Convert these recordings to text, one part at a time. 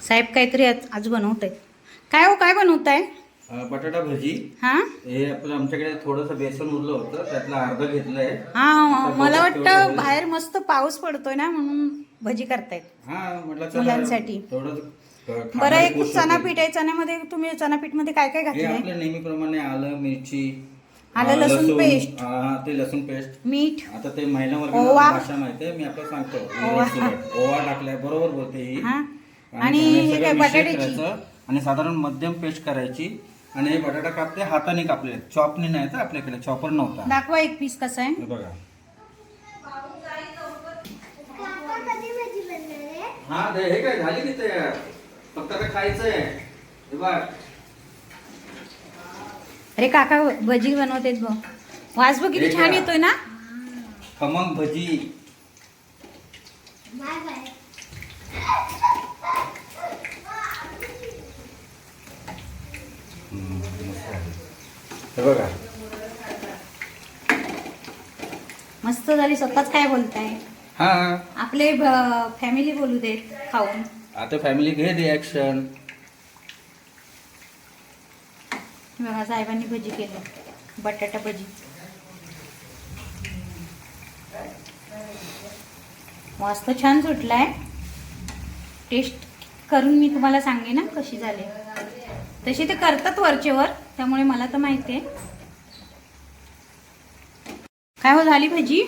साहेब काहीतरी आज आज बनवत आहेत काय हो काय बनवत आहे बटाटा भजी. हा? हे आपलं आमच्याकडे थोडंसं बेसन उरलं होतं त्यातलं अर्ध घेतलंय. हा मला वाटतं बाहेर मस्त पाऊस पडतोय ना म्हणून भजी करतायत. हा म्हटलं मुलांसाठी. थोडं बरं एक पोस्ट होते. पीठ आहे चण्यामध्ये तुम्ही चणापीठमध्ये काय काय हे घातलंय आपल्या नेहमीप्रमाणे आलं मिरची आलं, लसूण. हा ते लसूण पेस्ट. मीठ. आता ते महिला ओवा. वर्गाला भाषा माहिती आहे मी आपलं सांगतो. ओवा. ओवा टाकलाय बरोबर बोलते ही. हा. आणि त्याने हे सगळं काय मिश्रण बटाट्याची? करायचं आणि साधारण मध्यम पेस्ट करायची. आणि हे बटाटा कापते हाताने कापले. चॉपने नाही तर आपल्याकडे चॉपर नव्हता. दाखवा एक पीस कसा आहे. हे बघा. हा ते हे काय झाली की तयार? फक्त आता खायचंय. हे बघ. अरे काका भजी बनवतेत बघ. वास बघ किती हे छान? येतोय ना? खमंग भजी. हम्म, मस्त आहे. हे बघा. मस्त झाली स्वतःच काय बोलताय? हा. आपले फॅमिली बोलू देत खाऊन. आता फॅमिली घे रिॲक्शन बघा साहेबांनी भजी केलं. बटाटा भजी. मस्त छान सुटलाय. टेस्ट करून मी तुम्हाला सांगेन ना कशी झाली. तशी ते करतात वरचेवर त्यामुळे मला तर माहिती आहे काय हो झाली भजी?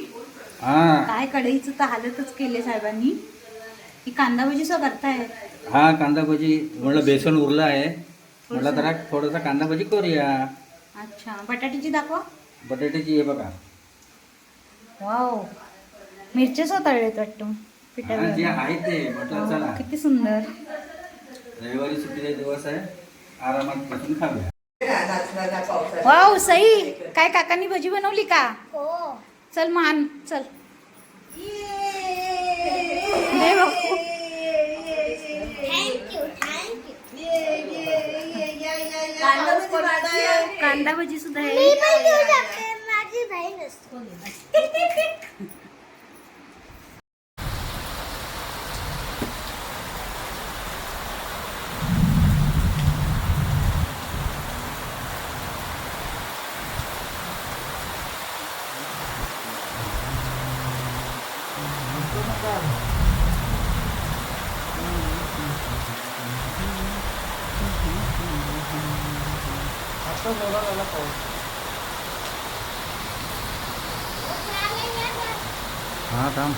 हा. काय कढईचं तर हालतच केले साहेबांनी. ही कांदा भजी सो करताय? हा कांदा भजी म्हटलं बेसन उरलं आहे. म्हटलं जरा थोडासा कांदा भजी करूया. अच्छा. बटाट्याची दाखवा. बटाट्याची हे बघा. वाव. मिरच्या सो तळलेत वाटतं. हा, जे पिठावर आहे ते. म्हटलं चला. किती सुंदर. रविवारी सुट्टीचा दिवस आहे. आरामात बसून खाऊया. वाव सई. काय काकांनी भजी बनवली का? हो. चल मान चल. कांदा भजी सुद्धा मी आहे पण घेऊ તો બોલો બોલો કહું હા કામ.